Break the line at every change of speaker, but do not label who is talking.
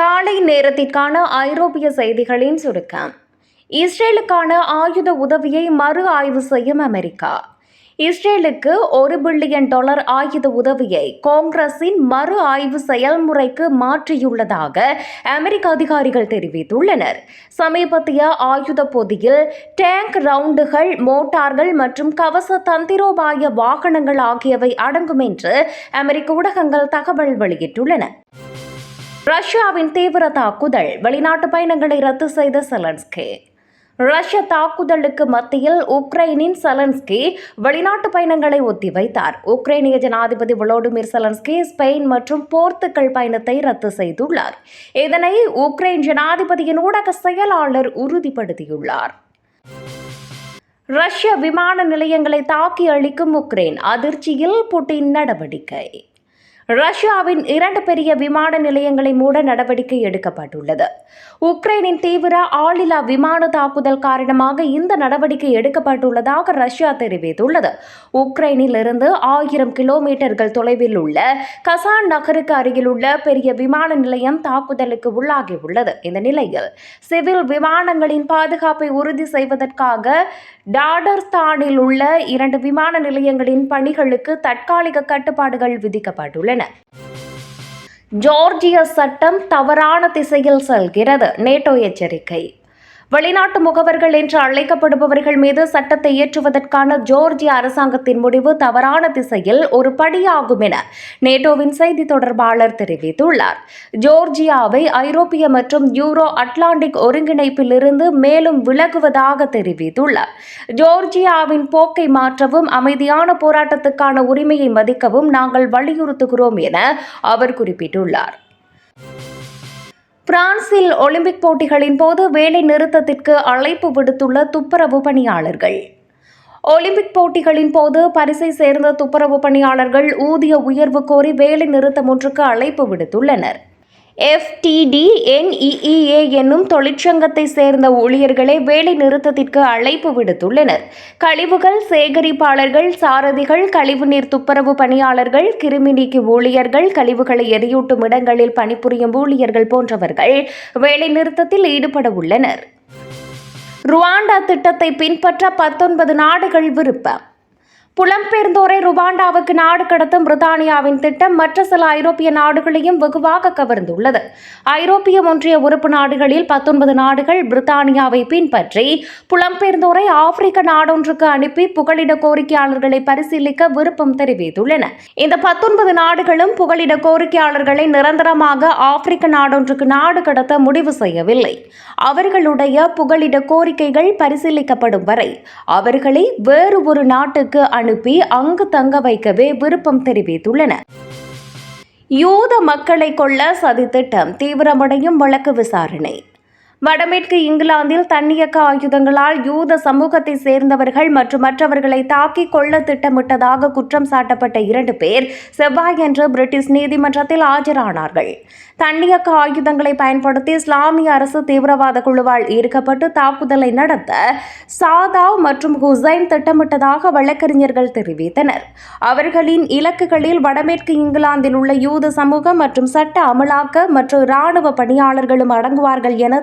காலை நேரத்திற்கான ஐரோப்பிய செய்திகளின் சுருக்கம். இஸ்ரேலுக்கான ஆயுத உதவியை மறு ஆய்வு செய்யும் அமெரிக்கா. இஸ்ரேலுக்கு ஒரு பில்லியன் டாலர் ஆயுத உதவியை காங்கிரஸின் மறு ஆய்வு செயல்முறைக்கு மாற்றியுள்ளதாக அமெரிக்க அதிகாரிகள் தெரிவித்துள்ளனர். சமீபத்திய ஆயுத பொதியில் டேங்க் ரவுண்டுகள் மோட்டார்கள் மற்றும் கவச தந்திரோபாய வாகனங்கள் ஆகியவை அடங்கும் என்று அமெரிக்க ஊடகங்கள் தகவல் வெளியிட்டுள்ளன. ரஷ்யாவின் தீவிர தாக்குதல் வெளிநாட்டு பயணங்களை ரத்து செய்த செலன்ஸ்கி. ரஷ்ய தாக்குதலுக்கு மத்தியில் உக்ரைனின் செலன்ஸ்கி வெளிநாட்டு பயணங்களை ஒத்திவைத்தார். உக்ரைனிய ஜனாதிபதி வளோடிமிர் செலன்ஸ்கி ஸ்பெயின் மற்றும் போர்த்துகல் பயணத்தை ரத்து செய்துள்ளார். இதனை உக்ரைன் ஜனாதிபதியின் ஊடக செயலாளர் உறுதிப்படுத்தியுள்ளார். ரஷ்ய விமான நிலையங்களை தாக்கி அழிக்கும் உக்ரைன் அதிர்ச்சியில் புட்டின் நடவடிக்கை. ரஷ்யாவின் இரண்டு பெரிய விமான நிலையங்களை மூட நடவடிக்கை எடுக்கப்பட்டுள்ளது. உக்ரைனின் தீவிர ஆளில்லா விமான தாக்குதல் காரணமாக இந்த நடவடிக்கை எடுக்கப்பட்டுள்ளதாக ரஷ்யா தெரிவித்துள்ளது. உக்ரைனில் இருந்து ஆயிரம் கிலோமீட்டர்கள் தொலைவில் உள்ள கசான் நகருக்கு அருகிலுள்ள பெரிய விமான நிலையம் தாக்குதலுக்கு உள்ளாகியுள்ளது. இந்த நிலையில் சிவில் விமானங்களின் பாதுகாப்பை உறுதி செய்வதற்காக டாடர்ஸ்தானில் உள்ள இரண்டு விமான நிலையங்களின் பணிகளுக்கு தற்காலிக கட்டுப்பாடுகள் விதிக்கப்பட்டுள்ளன. ஜார்ஜிய சட்டம் தவறான திசையில் செல்கிறது. நேட்டோ எச்சரிக்கை. வெளிநாட்டு முகவர்கள் என்று அழைக்கப்படுபவர்கள் மீது சட்டத்தை இயற்றுவதற்கான ஜோர்ஜிய அரசாங்கத்தின் முடிவு தவறான திசையில் ஒரு படியாகும் என நேட்டோவின் செய்தி தொடர்பாளர் தெரிவித்துள்ளார். ஜோர்ஜியாவை ஐரோப்பிய மற்றும் யூரோ அட்லாண்டிக் ஒருங்கிணைப்பிலிருந்து மேலும் விலகுவதாக தெரிவித்துள்ளார். ஜோர்ஜியாவின் போக்கை மாற்றவும் அமைதியான போராட்டத்துக்கான உரிமையை மதிக்கவும் நாங்கள் வலியுறுத்துகிறோம் என அவர் குறிப்பிட்டுள்ளார். பிரான்சில் ஒலிம்பிக் போட்டிகளின் போது வேலை நிறுத்தத்திற்கு அழைப்பு விடுத்துள்ள துப்புரவு பணியாளர்கள். ஒலிம்பிக் போட்டிகளின் போது பரிசை சேர்ந்த துப்புரவு பணியாளர்கள் ஊதிய உயர்வு கோரி வேலை நிறுத்தம் ஒன்றுக்கு அழைப்பு விடுத்துள்ளனர். எஃப்டிடி என்இஇஏ என்னும் தொழிற்சங்கத்தை சேர்ந்த ஊழியர்களே வேலை நிறுத்தத்திற்கு அழைப்பு விடுத்துள்ளனர். கழிவுகள் சேகரிப்பாளர்கள் சாரதிகள் கழிவுநீர் துப்புரவு பணியாளர்கள் கிருமி நீக்கி ஊழியர்கள் கழிவுகளை எரியூட்டும் இடங்களில் பணிபுரியும் ஊழியர்கள் போன்றவர்கள் வேலை நிறுத்தத்தில் ஈடுபட உள்ளனர். ருவாண்டா திட்டத்தை பின்பற்ற பத்தொன்பது நாடுகள் விருப்பம். புலம்பெயர்ந்தோரை ருவாண்டாவுக்கு நாடு கடத்தும் பிரித்தானியாவின் திட்டம் மற்ற சில ஐரோப்பிய நாடுகளையும் வெகுவாக கவர்ந்துள்ளது. ஐரோப்பிய ஒன்றிய உறுப்பு நாடுகளில் பத்தொன்பது நாடுகள் பிரித்தானியாவை பின்பற்றி புலம்பெயர்ந்தோரை ஆப்பிரிக்க நாடொன்றுக்கு அனுப்பி புகலிட கோரிக்கையாளர்களை பரிசீலிக்க விருப்பம் தெரிவித்துள்ளன. இந்த பத்தொன்பது நாடுகளும் புகலிட கோரிக்கையாளர்களை நிரந்தரமாக ஆப்பிரிக்க நாடொன்றுக்கு நாடு கடத்த முடிவு செய்யவில்லை. அவர்களுடைய புகலிட கோரிக்கைகள் பரிசீலிக்கப்படும் வரை அவர்களை வேறு ஒரு நாட்டுக்கு அனுப்பி அங்கு தங்க வைக்கவே விருப்பம் தெரிவித்துள்ளன. யூத மக்களை கொள்ள சதித்திட்டம் தீவிரமடையும் வழக்கு விசாரணை. வடமேற்கு இங்கிலாந்தில் தன்னியக்க ஆயுதங்களால் யூத சமூகத்தை சேர்ந்தவர்கள் மற்றும் மற்றவர்களை தாக்கி கொள்ள திட்டமிட்டதாக குற்றம் சாட்டப்பட்ட இரண்டு பேர் செவ்வாயன்று பிரிட்டிஷ் நீதிமன்றத்தில் ஆஜரானார்கள். தன்னியக்க ஆயுதங்களை பயன்படுத்தி இஸ்லாமிய அரசு தீவிரவாத குழுவால் ஈர்க்கப்பட்டு தாக்குதலை நடத்த சாதாவ் மற்றும் ஹுசைன் திட்டமிட்டதாக வழக்கறிஞர்கள் தெரிவித்தனர். அவர்களின் இலக்குகளில் வடமேற்கு இங்கிலாந்தில் உள்ள யூத சமூகம் மற்றும் சட்ட அமலாக்க மற்றும் இராணுவ பணியாளர்களும் அடங்குவார்கள் என